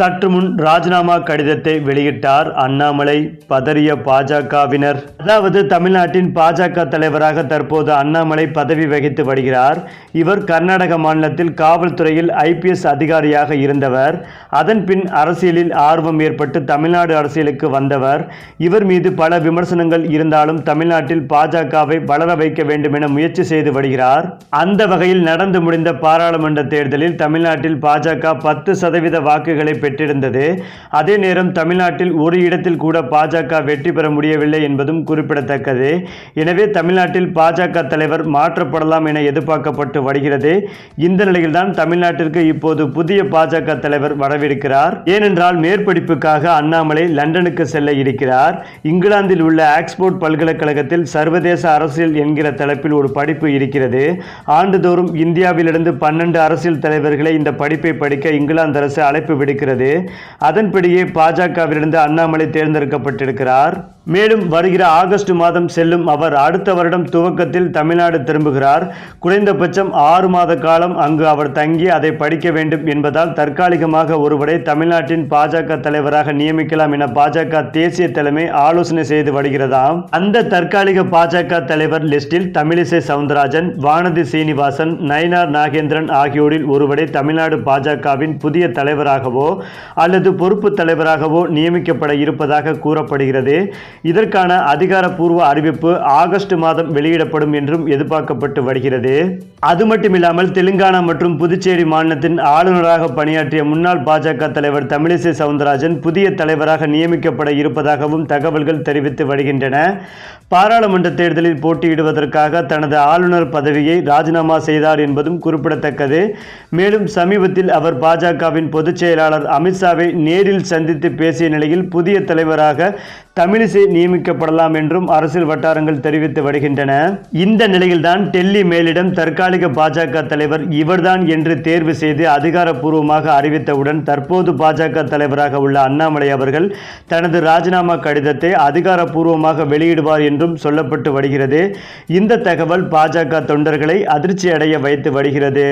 சற்று முன் ராஜினாமா கடிதத்தை வெளியிட்டார் அண்ணாமலை பதறிய பாஜகவினர். அதாவது தமிழ்நாட்டின் பாஜக தலைவராக தற்போது அண்ணாமலை பதவி வகித்து வருகிறார். இவர் கர்நாடக மாநிலத்தில் காவல்துறையில் ஐபிஎஸ் அதிகாரியாக இருந்தவர். அதன் பின் அரசியலில் ஆர்வம் ஏற்பட்டு தமிழ்நாடு அரசியலுக்கு வந்தவர். இவர் மீது பல விமர்சனங்கள் இருந்தாலும் தமிழ்நாட்டில் பாஜகவை வளர வைக்க வேண்டும் என முயற்சி செய்து வருகிறார். அந்த வகையில் நடந்து முடிந்த பாராளுமன்ற தேர்தலில் தமிழ்நாட்டில் பாஜக பத்து சதவீத வாக்குகளை பெற்று பெற்றிருந்தது அதே நேரம் தமிழ்நாட்டில் ஒரு இடத்தில் கூட பாஜக வெற்றி பெற முடியவில்லை என்பதும் குறிப்பிடத்தக்கது. எனவே தமிழ்நாட்டில் பாஜக தலைவர் மாற்றப்படலாம் என எதிர்பார்க்கப்பட்டு வருகிறது. இந்த நிலையில்தான் தமிழ்நாட்டிற்கு இப்போது புதிய பாஜக தலைவர் வரவிருக்கிறார். ஏனென்றால் மேற்படிப்புக்காக அண்ணாமலை லண்டனுக்கு செல்ல இருக்கிறார். இங்கிலாந்தில் உள்ள ஆக்ஸ்போர்ட் பல்கலைக்கழகத்தில் சர்வதேச அரசியல் என்கிற தலைப்பில் ஒரு படிப்பு இருக்கிறது. ஆண்டுதோறும் இந்தியாவிலிருந்து பன்னெண்டு அரசியல் தலைவர்களை இந்த படிப்பை படிக்க இங்கிலாந்து அரசு அழைப்பு விடுக்கிறது. அதன்படியே பாஜகவிலிருந்து அண்ணாமலை தேர்ந்தெடுக்கப்பட்டிருக்கிறார். மேலும் வருகிற ஆகஸ்ட் மாதம் செல்லும் அவர் அடுத்த வருடம் துவக்கத்தில் தமிழ்நாடு திரும்புகிறார். குறைந்தபட்சம் ஆறு மாத காலம் அங்கு அவர் தங்கி அதை படிக்க வேண்டும் என்பதால் தற்காலிகமாக ஒருவரை தமிழ்நாட்டின் பாஜக தலைவராக நியமிக்கலாம் என பாஜக தேசிய தலைமை ஆலோசனை செய்து வருகிறதாம். அந்த தற்காலிக பாஜக தலைவர் லிஸ்டில் தமிழிசை சவுந்தரராஜன் வானதி சீனிவாசன் நயினார் நாகேந்திரன் ஆகியோரில் ஒருவரை தமிழ்நாடு பாஜகவின் புதிய தலைவராகவோ அல்லது பொறுப்பு தலைவராகவோ நியமிக்கப்பட இருப்பதாக கூறப்படுகிறது. இதற்கான அதிகாரப்பூர்வ அறிவிப்பு ஆகஸ்ட் மாதம் வெளியிடப்படும் என்றும் எதிர்பார்க்கப்பட்டு வருகிறது. அது மட்டுமில்லாமல் தெலுங்கானா மற்றும் புதுச்சேரி மாநிலத்தின் ஆளுநராக பணியாற்றிய முன்னாள் பாஜக தலைவர் தமிழிசை சவுந்தரராஜன் புதிய தலைவராக நியமிக்கப்பட இருப்பதாகவும் தகவல்கள் தெரிவித்து வருகின்றன. பாராளுமன்ற தேர்தலில் போட்டியிடுவதற்காக தனது ஆளுநர் பதவியை ராஜினாமா செய்தார் என்பதும் குறிப்பிடத்தக்கது. மேலும் சமீபத்தில் அவர் பாஜகவின் பொதுச் செயலாளர் அமித்ஷாவை நேரில் சந்தித்து பேசிய நிலையில் புதிய தலைவராக தமிழிசை நியமிக்கப்படலாம் என்றும் அரசியல் வட்டாரங்கள் தெரிவித்து வருகின்றன. இந்த நிலையில்தான் டெல்லி மேலிடம் தற்காலிக பாஜக தலைவர் இவர்தான் என்று தேர்வு செய்து அதிகாரப்பூர்வமாக அறிவித்தவுடன் தற்போது பாஜக தலைவராக உள்ள அண்ணாமலை அவர்கள் தனது ராஜினாமா கடிதத்தை அதிகாரப்பூர்வமாக வெளியிடுவார் என்றும் சொல்லப்பட்டு வருகிறது. இந்த தகவல் பாஜக தொண்டர்களை அதிர்ச்சி அடைய வைத்து வருகிறது.